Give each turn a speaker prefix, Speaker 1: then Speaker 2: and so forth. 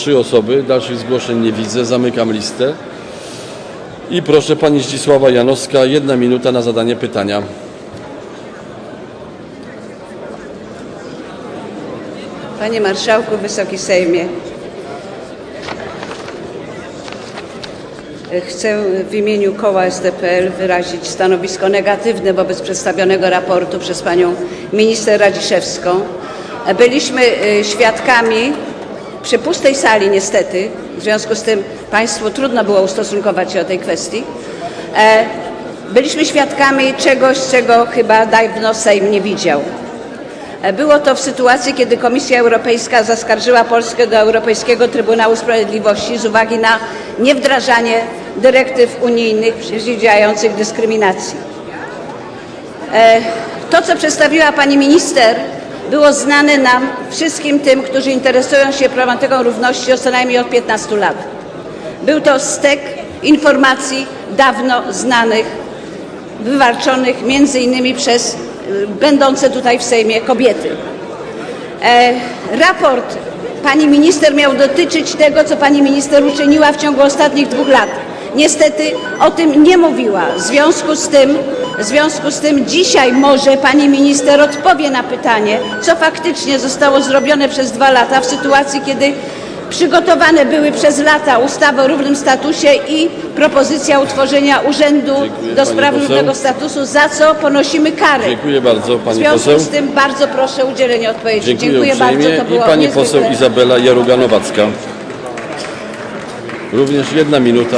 Speaker 1: Trzy osoby, dalszych zgłoszeń nie widzę, zamykam listę. I proszę pani Zdzisława Janowska, jedna minuta na zadanie pytania.
Speaker 2: Panie Marszałku, Wysoki Sejmie. Chcę w imieniu koła SDPL wyrazić stanowisko negatywne wobec przedstawionego raportu przez panią minister Radziszewską. Byliśmy y, świadkami przy pustej sali niestety, w związku z tym państwu trudno było ustosunkować się do tej kwestii. E, Byliśmy świadkami czegoś, czego chyba dawno Sejm nie widział. Było to w sytuacji, kiedy Komisja Europejska zaskarżyła Polskę do Europejskiego Trybunału Sprawiedliwości z uwagi na niewdrażanie dyrektyw unijnych przeciwdziałających dyskryminacji. E, To, co przedstawiła pani minister, było znane nam wszystkim tym, którzy interesują się problematyką równości co najmniej od 15 lat. Był to stek informacji dawno znanych, wywalczonych między innymi przez y, będące tutaj w Sejmie kobiety. E, raport pani minister miał dotyczyć tego, co pani minister uczyniła w ciągu ostatnich dwóch lat. Niestety o tym nie mówiła. W związku z tym, w związku z tym dzisiaj może pani minister odpowie na pytanie, co faktycznie zostało zrobione przez dwa lata w sytuacji, kiedy przygotowane były przez lata ustawy o równym statusie i propozycja utworzenia Urzędu
Speaker 1: Dziękuję,
Speaker 2: do spraw
Speaker 1: poseł.
Speaker 2: równego statusu, za co ponosimy karę.
Speaker 1: Dziękuję bardzo
Speaker 2: W
Speaker 1: pani
Speaker 2: związku
Speaker 1: poseł.
Speaker 2: z tym bardzo proszę o udzielenie odpowiedzi.
Speaker 1: Dziękuję,
Speaker 2: bardzo, to
Speaker 1: I
Speaker 2: było
Speaker 1: pani
Speaker 2: niezwykle...
Speaker 1: poseł Izabela Jaruga-Nowacka. Również jedna minuta.